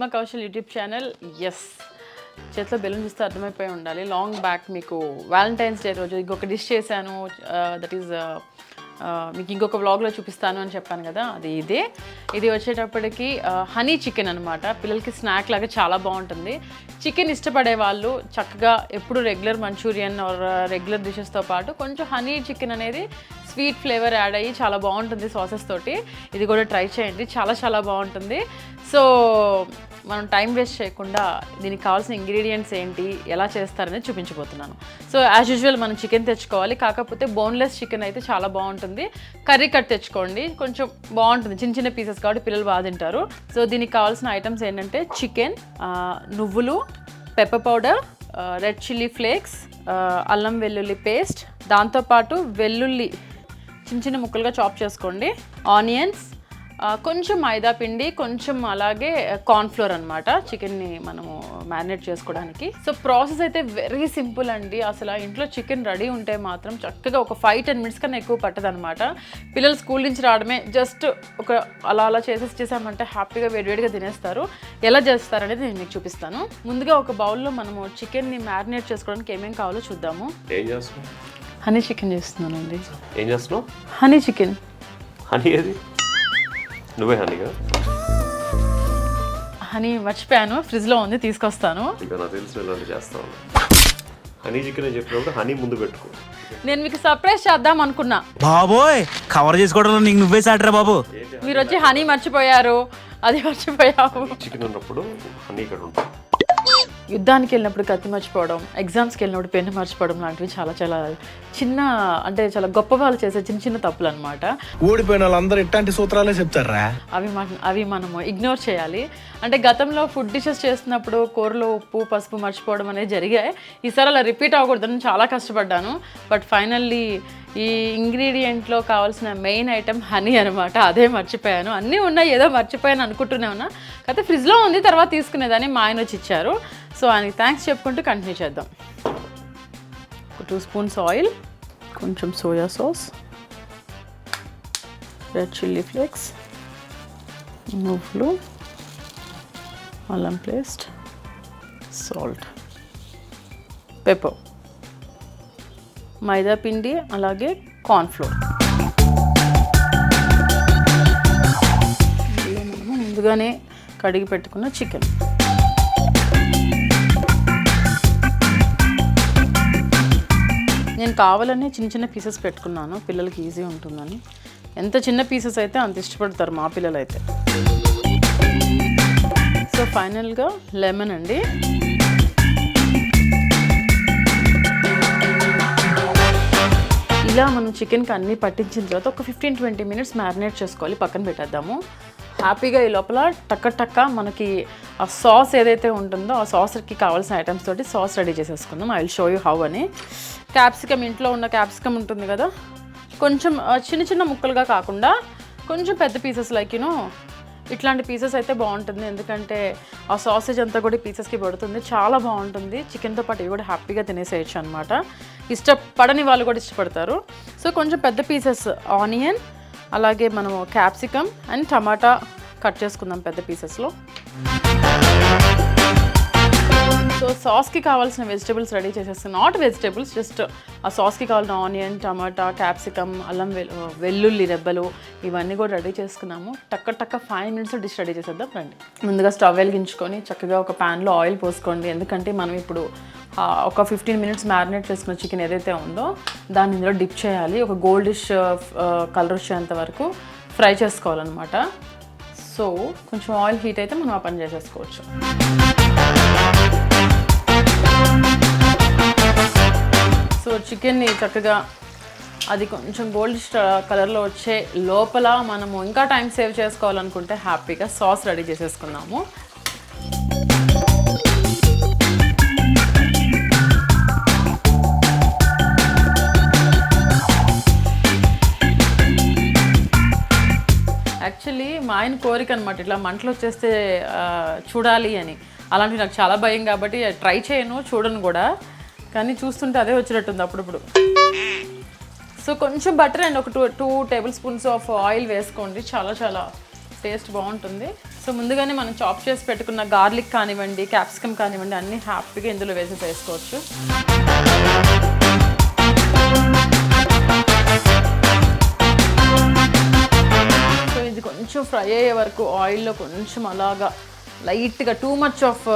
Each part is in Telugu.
Neelima Kaushal YouTube channel yes చేతిలో బెలూన్ చూస్తే అర్థమైపోయి ఉండాలి. లాంగ్ బ్యాక్ మీకు వ్యాలంటైన్స్ డే రోజు ఇంకొక డిష్ చేశాను దట్ ఈస్ మీకు ఇంకొక వ్లాగ్లో చూపిస్తాను అని చెప్పాను కదా అది ఇదే. ఇది వచ్చేటప్పటికి హనీ చికెన్ అనమాట పిల్లలకి స్నాక్ లాగా చాలా బాగుంటుంది. చికెన్ ఇష్టపడే వాళ్ళు చక్కగా ఎప్పుడు రెగ్యులర్ మంచూరియన్ ఆర్ రెగ్యులర్ డిషెస్తో పాటు కొంచెం హనీ చికెన్ అనేది స్వీట్ ఫ్లేవర్ యాడ్ అయ్యి చాలా బాగుంటుంది సాసెస్ తోటి. ఇది కూడా ట్రై చేయండి. చాలా చాలా బాగుంటుంది. సో మనం టైం వేస్ట్ చేయకుండా దీనికి కావాల్సిన ఇంగ్రీడియంట్స్ ఏంటి ఎలా చేస్తారనేది చూపించబోతున్నాను. సో యాజ్ యూజువల్ మనం చికెన్ తెచ్చుకోవాలి. కాకపోతే బోన్లెస్ చికెన్ అయితే చాలా బాగుంటుంది. కర్రీ కట్ తెచ్చుకోండి. కొంచెం బాగుంటుంది. చిన్న చిన్న పీసెస్ కాబట్టి పిల్లలు బాగా తింటారు. సో దీనికి కావాల్సిన ఐటమ్స్ ఏంటంటే చికెన్ నువ్వులు pepper powder red chilli flakes అల్లం వెల్లుల్లి పేస్ట్ దాంతోపాటు వెల్లుల్లి చిన్న చిన్న ముక్కలుగా చాప్ చేసుకోండి. ఆనియన్స్ కొంచెం మైదా పిండి కొంచెం అలాగే కార్న్ఫ్లోర్ అనమాట చికెన్ని మనము మ్యారినేట్ చేసుకోవడానికి. సో ప్రాసెస్ అయితే వెరీ సింపుల్ అండి. అసలు ఆ ఇంట్లో చికెన్ రెడీ ఉంటే మాత్రం చక్కగా ఒక ఫైవ్ టెన్ మినిట్స్ కన్నా ఎక్కువ పట్టదనమాట పిల్లలు స్కూల్ నుంచి రావడమే జస్ట్ ఒక అలా అలా చేసేసి చేసామంటే హ్యాపీగా వేడివేడిగా తినేస్తారు. ఎలా చేస్తారనేది నేను మీకు చూపిస్తాను. ముందుగా ఒక బౌల్లో మనము చికెన్ని మ్యారినేట్ చేసుకోవడానికి ఏమేమి కావాలో చూద్దాము. ఏం చేస్తున్నావు? హనీ చికెన్ చేస్తున్నానండి. ఏం చేస్తున్నావు? హనీ చికెన్ హనీ ఏది? నువ్వే హనీగా హనీ మర్చిపోయాను. ఫ్రిడ్జ్లో ఉంది తీసుకొస్తాను. ఇక నాకు తెలిసిన ఇలాంటి చేస్తావు హనీ చికెన్ అని చెప్పినప్పుడు హనీ ముందు పెట్టుకో. నేను మీకు సర్ప్రైజ్ చేద్దాం అనుకున్నా. బాబోయ్ కవర్ చేసుకోవడంలో నీకు నువ్వే సాటరా బాబు. మీరు వచ్చి హనీ మర్చిపోయారు. అది మర్చిపోయావు. చికెన్ ఉన్నప్పుడు హనీ ఇక్కడ ఉంటుంది. యుద్ధానికి వెళ్ళినప్పుడు కత్తి మర్చిపోవడం ఎగ్జామ్స్కి వెళ్ళినప్పుడు పెన్ను మర్చిపోవడం లాంటివి చాలా చాలా చిన్న అంటే చాలా గొప్ప వాళ్ళు చేసే చిన్న చిన్న తప్పులు అనమాట ఓడిపోయిన వాళ్ళందరూ ఇట్లాంటి సూత్రాలే చెప్తారా? అవి మన అవి మనము ఇగ్నోర్ చేయాలి. అంటే గతంలో ఫుడ్ డిషెస్ చేస్తున్నప్పుడు కూరలో ఉప్పు పసుపు మర్చిపోవడం అనేది జరిగాయి. ఈసారి అలా రిపీట్ అవ్వకూడదని చాలా కష్టపడ్డాను. బట్ ఫైనల్లీ ఈ ఇంగ్రీడియంట్లో కావాల్సిన మెయిన్ ఐటెం హనీ అనమాట అదే మర్చిపోయాను. అన్నీ ఉన్నాయి. ఏదో మర్చిపోయాను అనుకుంటూనే ఉన్నా. కాకపోతే ఫ్రిడ్జ్లో ఉంది తర్వాత తీసుకునేదాన్ని మా ఆయన వచ్చి ఇచ్చారు. సో ఆయనకి థ్యాంక్స్ చెప్పుకుంటూ కంటిన్యూ చేద్దాం. ఒక టూ స్పూన్స్ ఆయిల్ కొంచెం soya sauce red chilli flakes నువ్వులు అల్లం పేస్ట్ సాల్ట్ పెప్పర్ మైదా పిండి అలాగే కార్న్ఫ్లోర్ ఫ్లోర్ ముందుగానే కడిగి పెట్టుకున్న చికెన్ నేను కావాలని చిన్న చిన్న పీసెస్ పెట్టుకున్నాను. పిల్లలకి ఈజీ ఉంటుందని. ఎంత చిన్న పీసెస్ అయితే అంత ఇష్టపడతారు మా పిల్లలు అయితే సో ఫైనల్గా లెమన్ అండి. ఇలా మనం చికెన్కి అన్నీ పట్టించిన తర్వాత ఒక ఫిఫ్టీన్ ట్వంటీ మినిట్స్ మ్యారినేట్ చేసుకోవాలి. పక్కన పెట్టేద్దాము. హ్యాపీగా ఈ లోపల టక్క టక్క మనకి ఆ సాస్ ఏదైతే ఉంటుందో ఆ సాస్కి కావాల్సిన ఐటమ్స్ తోటి సాస్ రెడీ చేసేసుకుందాం. I will show you how అని. క్యాప్సికమ్ ఇంట్లో ఉన్న క్యాప్సికమ్ ఉంటుంది కదా. కొంచెం చిన్న చిన్న ముక్కలుగా కాకుండా కొంచెం పెద్ద పీసెస్ లైక్ యూనో ఇట్లాంటి పీసెస్ అయితే బాగుంటుంది. ఎందుకంటే ఆ సాసేజ్ అంతా కూడా పీసెస్కి పడుతుంది. చాలా బాగుంటుంది. చికెన్తో పాటు ఇవి కూడా హ్యాపీగా తినేసేయచ్చు అనమాట ఇష్టపడని వాళ్ళు కూడా ఇష్టపడతారు. సో కొంచెం పెద్ద పీసెస్ ఆనియన్ అలాగే మనము క్యాప్సికమ్ అండ్ టమాటా కట్ చేసుకుందాం పెద్ద పీసెస్లో సో సాస్కి కావాల్సిన వెజిటేబుల్స్ రెడీ చేసేస్తాను నాట్ వెజిటేబుల్స్ జస్ట్ ఆ సాస్కి కావాల్సిన ఆనియన్ టమాటా క్యాప్సికమ్ అల్లం వెల్ వెల్లుల్లి రెబ్బలు ఇవన్నీ కూడా రెడీ చేసుకున్నాము. టక్క టక్క ఫైవ్ మినిట్స్ డిష్ రెడీ చేసేద్దాం రండి. ముందుగా స్టవ్ వెలిగించుకొని చక్కగా ఒక ప్యాన్లో ఆయిల్ పోసుకోండి. ఎందుకంటే మనం ఇప్పుడు ఒక ఫిఫ్టీన్ మినిట్స్ మ్యారినేట్ చేసుకున్న చికెన్ ఏదైతే ఉందో దాన్ని ఇందులో డిప్ చేయాలి. ఒక గోల్డిష్ కలర్ వచ్చేంత వరకు ఫ్రై చేసుకోవాలన్నమాట. సో కొంచెం ఆయిల్ హీట్ అయితే మనం ఆ పని చేసేసుకోవచ్చు. సో చికెన్ని చక్కగా అది కొంచెం గోల్డ్ కలర్లో వచ్చే లోపల మనము ఇంకా టైం సేవ్ చేసుకోవాలనుకుంటే హ్యాపీగా సాస్ రెడీ చేసేసుకున్నాము యాక్చువల్లీ మా ఆయన కోరిక అనమాట ఇట్లా మంటలు వచ్చేస్తే చూడాలి అని. అలాంటివి నాకు చాలా భయం కాబట్టి ట్రై చేయను చూడను కూడా. కానీ చూస్తుంటే అదే వచ్చినట్టుంది అప్పుడప్పుడు. సో కొంచెం బటర్ అండ్ ఒక two two tablespoons of oil వేసుకోండి. చాలా చాలా టేస్ట్ బాగుంటుంది. సో ముందుగానే మనం చాప్ చేసి పెట్టుకున్న గార్లిక్ కానివ్వండి క్యాప్సికమ్ కానివ్వండి అన్నీ హ్యాపీగా ఇందులో వేసి వేసుకోవచ్చు. సో ఇది కొంచెం ఫ్రై అయ్యే వరకు ఆయిల్లో కొంచెం అలాగా లైట్గా టూ మచ్ ఆఫ్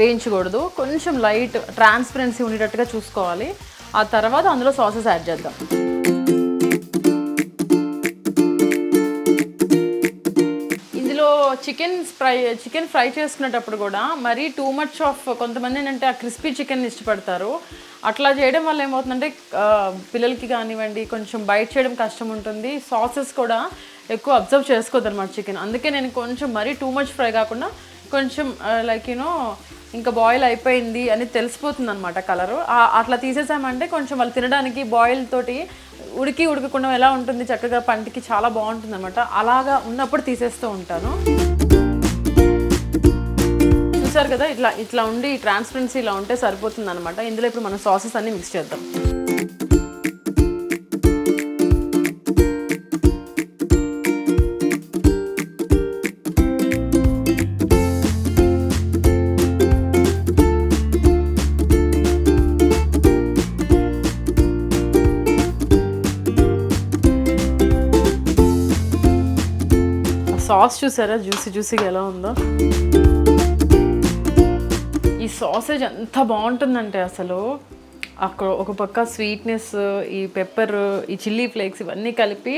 వేయించకూడదు. కొంచెం లైట్ ట్రాన్స్పరెన్సీ ఉండేటట్టుగా చూసుకోవాలి. ఆ తర్వాత అందులో సాసెస్ యాడ్ చేద్దాం. ఇందులో చికెన్ ఫ్రై చికెన్ ఫ్రై చేసుకునేటప్పుడు కూడా మరీ టూ మచ్ ఆఫ్ కొంతమంది ఏంటంటే ఆ క్రిస్పీ చికెన్ ఇష్టపడతారు. అట్లా చేయడం వల్ల ఏమవుతుందంటే uh, పిల్లలకి కానివ్వండి కొంచెం బయట చేయడం కష్టం ఉంటుంది. సాసెస్ కూడా ఎక్కువ అబ్జర్వ్ చేసుకోవద్దు అనమాట చికెన్. అందుకే నేను కొంచెం మరీ టూ మచ్ ఫ్రై కాకుండా కొంచెం లైక్ యూనో ఇంకా బాయిల్ అయిపోయింది అని తెలిసిపోతుంది అనమాట కలరు అట్లా తీసేసామంటే కొంచెం వాళ్ళు తినడానికి బాయిల్ తోటి ఉడికి ఉడకకుండా ఎలా ఉంటుంది చక్కగా పంటికి చాలా బాగుంటుంది అనమాట అలాగా ఉన్నప్పుడు తీసేస్తూ ఉంటాను. చూసారు కదా ఇట్లా ఇట్లా ఉండి ట్రాన్స్పరెన్సీ ఇలా ఉంటే సరిపోతుంది అనమాట ఇందులో ఇప్పుడు మనం సాసెస్ అన్ని మిక్స్ చేద్దాం. సాస్ చూసారా? జ్యూసీ జ్యూసీగా ఎలా ఉందో? ఈ సాసేజ్ ఎంత బాగుంటుందంటే అసలు అక్కడ ఒక పక్క స్వీట్నెస్ ఈ పెప్పర్ ఈ చిల్లీ ఫ్లేక్స్ ఇవన్నీ కలిపి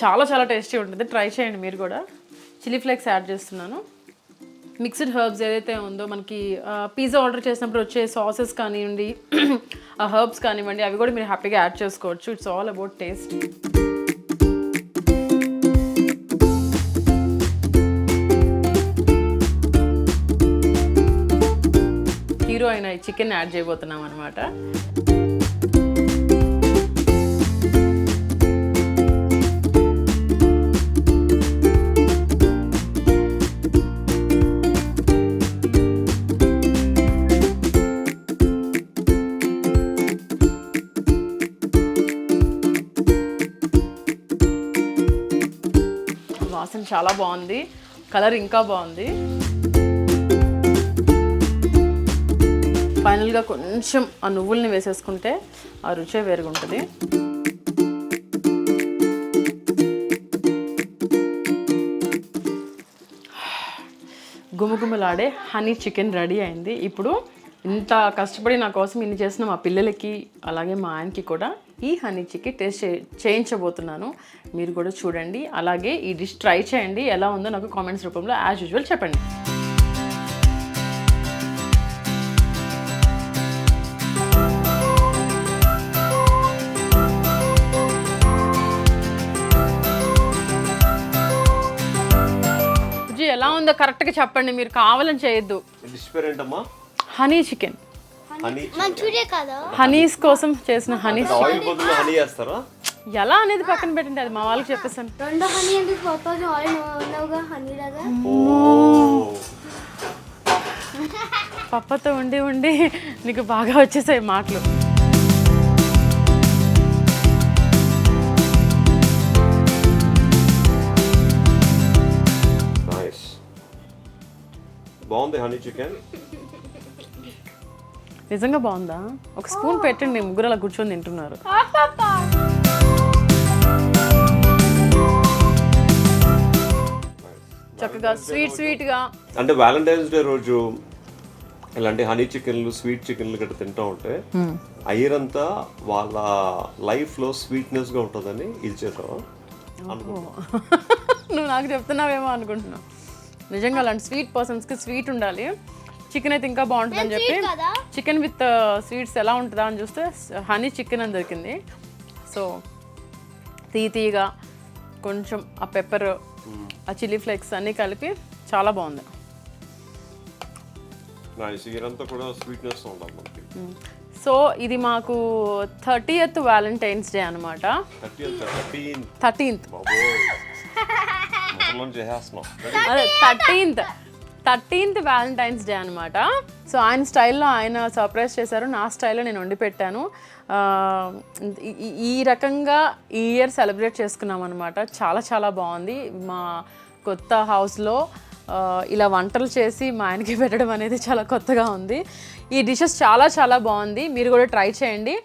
చాలా చాలా టేస్టీ ఉంటుంది. ట్రై చేయండి మీరు కూడా. చిల్లీ ఫ్లేక్స్ యాడ్ చేస్తున్నాను. మిక్స్డ్ హర్బ్స్ ఏదైతే ఉందో మనకి పిజ్జా ఆర్డర్ చేసినప్పుడు వచ్చే సాసెస్ కానివ్వండి ఆ హర్బ్స్ కానివ్వండి అవి కూడా మీరు హ్యాపీగా యాడ్ చేసుకోవచ్చు. It's all about taste. అయిన ఈ చికెన్ యాడ్ చేయబోతున్నాం అనమాట వాసన చాలా బాగుంది. కలర్ ఇంకా బాగుంది. ఫైనల్గా కొంచెం ఆ నువ్వుల్ని వేసేసుకుంటే ఆ రుచే వేరుగా ఉంటుంది గుమగుమలాడే హనీ చికెన్ రెడీ అయింది. ఇప్పుడు ఇంత కష్టపడి నా కోసం ఇన్ని చేసిన మా పిల్లలకి అలాగే మా ఆయనకి కూడా ఈ హనీ చికెన్ టేస్ట్ చేయించబోతున్నాను. మీరు కూడా చూడండి. అలాగే ఈ డిష్ ట్రై చేయండి. ఎలా ఉందో నాకు కామెంట్స్ రూపంలో యాజ్ యూజువల్ చెప్పండి. ఉందో కరెక్ట్గా చెప్పండి మీరు కావాలని చేయొద్దు. డిష్ పేరు ఏంటమ్మా హనీ చికెన్ హనీ మంచూరియా కదా? హనీస్ కోసం చేసిన హనీ ఆయిల్ బదులు హనీ వేస్తారా? ఎలా అనేది పక్కన పెట్టండి అది మా వాళ్ళకి చెప్పేసాను రెండు హనీ ఎందుకు ఆయిల్ ఉన్నావుగా హనీ లాగా? పప్పతో ఉండి ఉండి నీకు బాగా వచ్చేసాయి మాటలు. బాగుంది హనీ చికెన్ నిజంగా బాగుందా? ఒక స్పూన్ పెట్టండి ముగ్గురు అలా కూర్చొని తింటున్నారు. చక్కగా స్వీట్ స్వీట్గా అంటే వ్యాలంటైన్స్ డే రోజు ఇలాంటి హనీ చికెన్లు స్వీట్ చికెన్లు గట్రా తింటూ ఉంటే అయ్యరంతా వాళ్ళ లైఫ్లో స్వీట్నెస్గా ఉంటుందని ఇది చేసావా అనుకుంటా నువ్వు నాకు చెప్తున్నావేమో అనుకుంటున్నావు. నిజంగా అలాంటి స్వీట్ పర్సన్స్కి స్వీట్ ఉండాలి. చికెన్ అయితే ఇంకా బాగుంటుంది అని చెప్పి చికెన్ విత్ స్వీట్స్ ఎలా ఉంటుందా అని చూస్తే హనీ చికెన్ అని దొరికింది. సో తీ తీయగా కొంచెం ఆ పెప్పర్ ఆ చిల్లీ ఫ్లేక్స్ అన్నీ కలిపి చాలా బాగుంది. సో ఇది మాకు థర్టీయత్ వ్యాలంటైన్స్ డే అనమాట థర్టీ థర్టీన్ థర్టీన్త్ చేసేస్తున్నాం. అదే థర్టీన్త్. థర్టీన్త్ వ్యాలంటైన్స్ డే అనమాట సో ఆయన స్టైల్లో ఆయన సర్ప్రైజ్ చేశారు. నా స్టైల్లో నేను వండి పెట్టాను. ఈ- ఈ- రకంగా ఈ ఇయర్ సెలబ్రేట్ చేసుకున్నాం అనమాట చాలా చాలా బాగుంది. మా కొత్త హౌస్లో ఇలా వంటలు చేసి మా ఆయనకి పెట్టడం అనేది చాలా కొత్తగా ఉంది. ఈ డిషెస్ చాలా చాలా బాగుంది. మీరు కూడా ట్రై చేయండి.